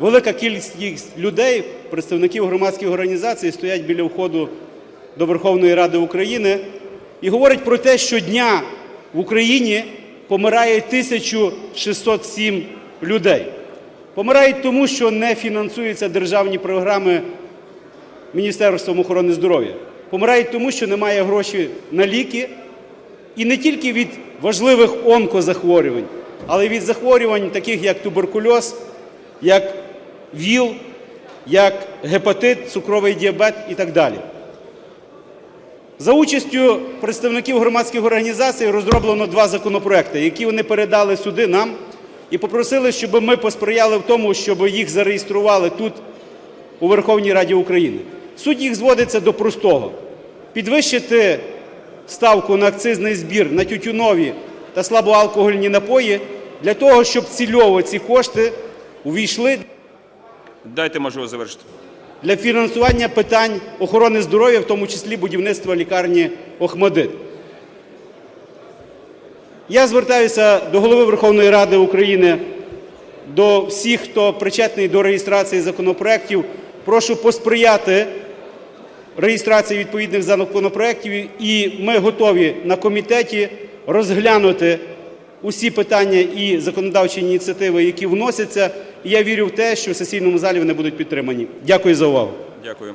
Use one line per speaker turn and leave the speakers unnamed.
велика кількість людей, представників громадських організацій, стоять біля входу до Верховної Ради України і говорять про те, що дня в Україні помирає 1607 людей. Помирають тому, що не фінансуються державні програми Міністерством охорони здоров'я. Помирають тому, що немає грошей на ліки, і не тільки від важливих онкозахворювань, але й від захворювань, таких як туберкульоз, як ВІЛ, як гепатит, цукровий діабет і так далі. За участю представників громадських організацій розроблено два законопроекти, які вони передали сюди нам і попросили, щоб ми посприяли в тому, щоб їх зареєстрували тут, у Верховній Раді України. Суть їх зводиться до простого: підвищити ставку на акцизний збір на тютюнові та слабоалкогольні напої для того, щоб цільово ці кошти увійшли
Дайте можливість завершити.
для фінансування питань охорони здоров'я, в тому числі будівництва лікарні Охмадит. Я звертаюся до Голови Верховної Ради України, до всіх, хто причетний до реєстрації законопроєктів. Прошу посприяти реєстрації відповідних законопроєктів, і ми готові на комітеті розглянути усі питання і законодавчі ініціативи, які вносяться. І я вірю в те, що в сесійному залі вони будуть підтримані. Дякую за увагу.
Дякую.